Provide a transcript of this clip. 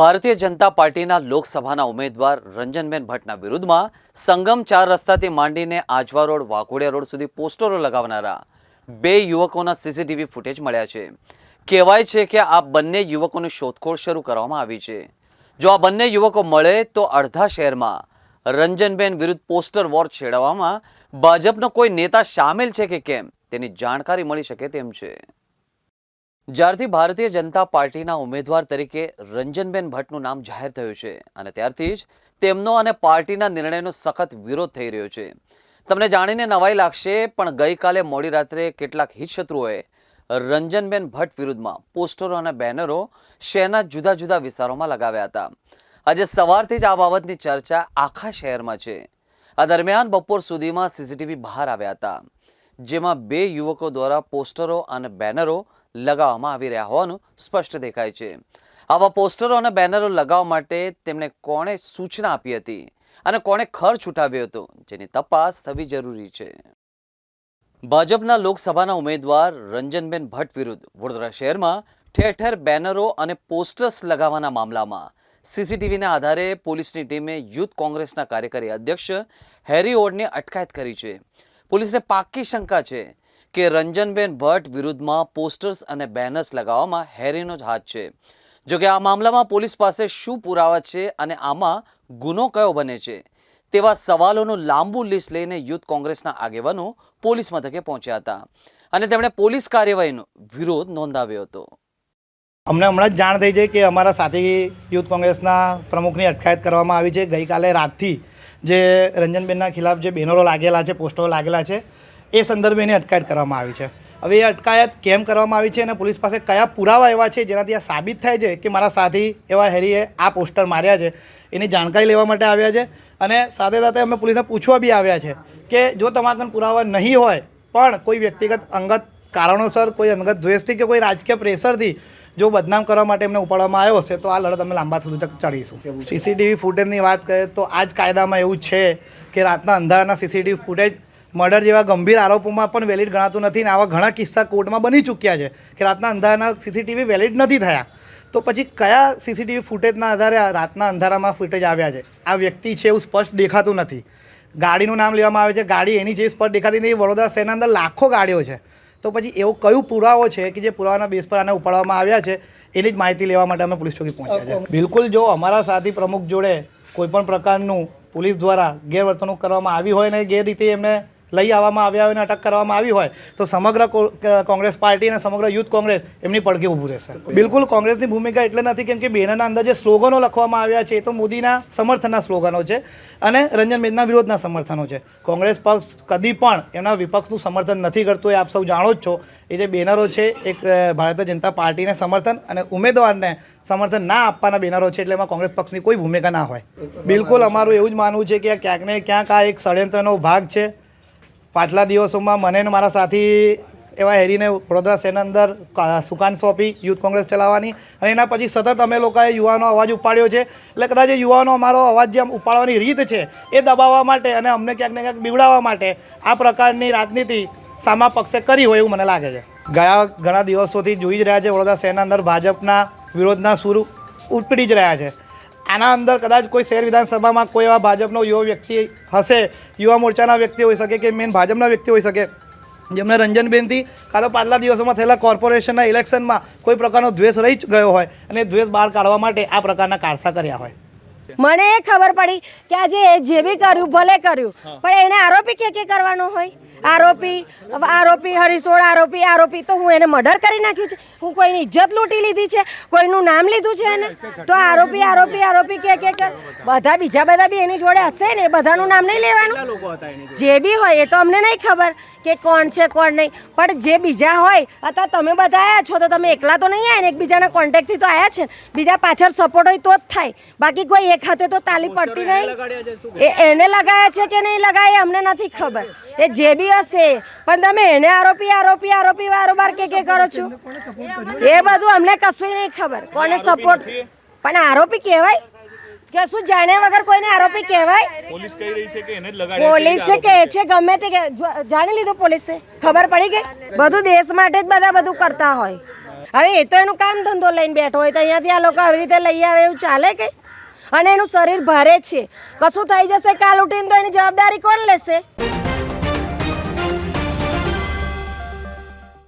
ભારતીય જનતા પાર્ટીના લોકસભાના ઉમેદવાર રંજનબેન ભટ્ટના વિરુદ્ધમાં સંગમ ચાર રસ્તાથી માંડીને આજવા રોડ, વાઘોડિયા રોડ સુધી પોસ્ટરો લગાવનારા બે યુવકોના સીસીટીવી ફૂટેજ મળ્યા છે. કહેવાય છે કે આ બંને યુવકોની શોધખોળ શરૂ કરવામાં આવી છે. જો આ બંને યુવકો મળે તો અડધા શહેરમાં રંજનબેન વિરુદ્ધ પોસ્ટર વોર છેડવામાં ભાજપનો કોઈ નેતા સામેલ છે કે કેમ? તેની જાણકારી મળી શકે તેમ છે. જ્યારથી ભારતીય જનતા પાર્ટીના ઉમેદવાર તરીકે રંજનબેન ભટ્ટનું નામ જાહેર થયું છે અને ત્યારથી જ તેમનો અને પાર્ટીના નિર્ણયનો સખત વિરોધ થઈ રહ્યો છે. તમને જાણીને નવાઈ લાગશે, પણ ગઈકાલે મોડી રાત્રે કેટલાક હિતશત્રુઓએ રંજનબેન ભટ્ટ વિરુદ્ધમાં પોસ્ટરો અને બેનરો શહેરના જુદા જુદા વિસ્તારોમાં લગાવ્યા હતા. આજે સવારથી જ આ બાબતની ચર્ચા આખા શહેરમાં છે. આ દરમિયાન બપોર સુધીમાં સીસીટીવી બહાર આવ્યા હતા. જેમાં બે યુવકો દ્વારા પોસ્ટરો અને બેનરો લગાવવામાં આવી રહ્યા હોવાનું સ્પષ્ટ દેખાય છે. આવા પોસ્ટરો અને બેનરો લગાવવા માટે તેમણે કોણે સૂચના આપી હતી અને કોણે ખર્ચ ઉઠાવ્યો હતો, જેની તપાસ થવી જરૂરી છે. ભાજપના લોકસભાના ઉમેદવાર રંજનબેન ભટ્ટ વિરુદ્ધ વડોદરા શહેરમાં ઠેર ઠેર બેનરો અને પોસ્ટર્સ લગાવવાના મામલામાં સીસીટીવીના આધારે પોલીસની ટીમે યુથ કોંગ્રેસના કાર્યકારી અધ્યક્ષ હેરી ઓડને અટકાયત કરી છે. પોલીસને પાકી શંકા છે કે રંજનબેન ભટ્ટ વિરુદ્ધમાં પોસ્ટર્સ અને બેનર્સ લગાવવામાં હેરીનો જ હાથ છે. જોકે આ મામલામાં પોલીસ પાસે શું પુરાવા છે અને આમાં ગુનો કયો બને છે, તેવા સવાલોનું લાંબુ લિસ્ટ લઈને યુથ કોંગ્રેસના આગેવાનો પોલીસ મથકે પહોંચ્યા હતા અને તેમણે પોલીસ કાર્યવાહીનો વિરોધ નોંધાવ્યો હતો. અમને હમણાં જ જાણ થઈ છે કે અમારા સાથી યુથ કોંગ્રેસના પ્રમુખની અટકાયત કરવામાં આવી છે. ગઈકાલે રાતથી જે રંજનબેનના ખિલાફ જે બેનરો લાગેલા છે, પોસ્ટરો લાગેલા છે, એ સંદર્ભે એની અટકાયત કરવામાં આવી છે. હવે એ અટકાયત કેમ કરવામાં આવી છે અને પોલીસ પાસે કયા પુરાવા એવા છે જેનાથી આ સાબિત થાય છે કે મારા સાથી એવા હેરીએ આ પોસ્ટર માર્યા છે, એની જાણકારી લેવા માટે આવ્યા છે? અને સાથે સાથે અમે પોલીસને પૂછવા બી આવ્યા છે કે જો તમારા કન પુરાવા નહીં હોય, પણ કોઈ વ્યક્તિગત અંગત કારણોસર, કોઈ અંગત દ્વેષથી કે કોઈ રાજકીય પ્રેશરથી જો બદનામ કરવા માટે એમને ઉપાડવામાં આવ્યો હશે તો આ લડત અમે લાંબા સુધી તક ચડીશું સીસીટીવી ફૂટેજની વાત કરીએ તો આ જ કાયદામાં એવું છે કે રાતના અંધારાના સીસીટીવી ફૂટેજ મર્ડર જેવા ગંભીર આરોપોમાં પણ વેલિડ ગણાતું નથી ને આવા ઘણા કિસ્સા કોર્ટમાં બની ચૂક્યા છે કે રાતના અંધારાના સીસીટીવી વેલિડ નથી થયા. તો પછી કયા સીસીટીવી ફૂટેજના આધારે રાતના અંધારામાં ફૂટેજ આવ્યા છે? આ વ્યક્તિ છે એવું સ્પષ્ટ દેખાતું નથી. ગાડીનું નામ લેવામાં આવે છે. ગાડી એની જે સ્પષ્ટ દેખાતી નથી. વડોદરા શહેરના અંદર લાખો ગાડીઓ છે. તો પછી એવું કયું પુરાવો છે કે જે પુરાવાના બેસ પર આને ઉપાડવામાં આવ્યા છે એની જ માહિતી લેવા માટે અમે પોલીસ ચોકી પહોંચ્યા છે. બિલકુલ જો અમારા સાથી પ્રમુખ જોડે કોઈપણ પ્રકારનું પોલીસ દ્વારા ગેરવર્તણૂક કરવામાં આવી હોય ને ગેરરીતે એમને લઈ આવવામાં આવ્યા હોય અને અટક કરવામાં આવી હોય, તો સમગ્ર કોંગ્રેસ પાર્ટી અને સમગ્ર યુથ કોંગ્રેસ એમની પડઘે ઊભું રહેશે. બિલકુલ કોંગ્રેસની ભૂમિકા એટલે નથી કેમ કે બેનરના અંદર જે સ્લોગનો લખવામાં આવ્યા છે, એ તો મોદીના સમર્થનના સ્લોગનો છે અને રંજન મેદના વિરોધના સમર્થનો છે. કોંગ્રેસ પક્ષ કદી પણ એમના વિપક્ષનું સમર્થન નથી કરતું, એ આપ સૌ જાણો જ છો. એ જે બેનરો છે, એક ભારતીય જનતા પાર્ટીને સમર્થન અને ઉમેદવારને સમર્થન ના આપવાના બેનરો છે, એટલે એમાં કોંગ્રેસ પક્ષની કોઈ ભૂમિકા ના હોય. બિલકુલ અમારું એવું જ માનવું છે કે ક્યાંક ને ક્યાંક આ એક ષડયંત્રનો ભાગ છે. પાછલા દિવસોમાં મને ને મારા સાથી એવા હેરીને વડોદરા શહેરના અંદર સુકાન સોંપી યુથ કોંગ્રેસ ચલાવવાની અને એના પછી સતત અમે લોકોએ યુવાનો અવાજ ઉપાડ્યો છે એટલે કદાચ યુવાનો અમારો અવાજ જે ઉપાડવાની રીત છે એ દબાવવા માટે અને અમને ક્યાંક ને ક્યાંક બીવડાવવા માટે આ પ્રકારની રાજનીતિ સામા પક્ષે કરી હોય એવું મને લાગે છે ગયા ઘણા દિવસોથી જોઈ જ રહ્યા છે વડોદરા શહેરના અંદર ભાજપના વિરોધના સુર ઉપડી જ રહ્યા છે આના અંદર કદાચ કોઈ શહેર વિધાનસભામાં કોઈ એવા ભાજપનો યુવા વ્યક્તિ હશે યુવા મોરચાના વ્યક્તિ હોઈ શકે કે મેન ભાજપના વ્યક્તિ હોઈ શકે. જેમને રંજનબેનથી કાં તો પાછલા દિવસોમાં થયેલા કોર્પોરેશનના ઇલેક્શનમાં કોઈ પ્રકારનો દ્વેષ રહી જ ગયો હોય અને દ્વેષ બહાર કાઢવા માટે આ પ્રકારના કારસા કર્યા હોય. મને એ ખબર પડી કે આજે એ જે બી કર્યું ભલે કર્યું પણ એને આરોપી કે કે કરવાનો હોય? આરોપી આરોપી હરિસોળ આરોપી આરોપી. તો હું એને મર્ડર કરી નાખ્યું છે? હું કોઈની ઇજ્જત લૂંટી લીધી છે? કોઈનું નામ લીધું છે એને? તો આરોપી આરોપી આરોપી કે કે બધા બીજા બધા બી એની જોડે હશે ને? એ બધાનું નામ નહીં લેવાનું? જે બી હોય એ તો અમને નહીં ખબર કે કોણ છે કોણ નહીં. પણ જે બીજા હોય અત્યારે તમે બધા આવ્યા છો તો તમે એકલા તો નહીં આવ્યા ને? એકબીજાના કોન્ટેક્ટથી તો આવ્યા છે બીજા પાછળ સપોર્ટ હોય તો જ થાય. બાકી કોઈ એક હાથે તો તાલી પડતી નહીં. એ એને લગાયા છે કે નહીં લગાયા અમને નથી ખબર. એ જે બી હશે. પણ તમે એને આરોપી આરોપી આરોપી વારંવાર કે કે કરો છો? એ બધું અમને કશું નહીં ખબર. કોને સપોર્ટ પણ આરોપી કહેવાય? કે શું જાણ્યા વગર કોઈને આરોપી કહેવાય? પોલીસ કહી રહી છે કે એને લગાડ્યા કહે છે. ગમે તે જાણી લીધું પોલીસે? ખબર પડી ગઈ? બધું દેશ માટે જ બધા બધું કરતા હોય. હવે એ તો એનું કામ ધંધો લઈને બેઠો હોય તો અહીંયાથી આ લોકો આવી રીતે લઈ આવે એવું ચાલે કે? અને એનું શરીર ભારે છે. કશું થઈ જશે કાલ ઉઠીને તો એની જવાબદારી કોણ લેશે?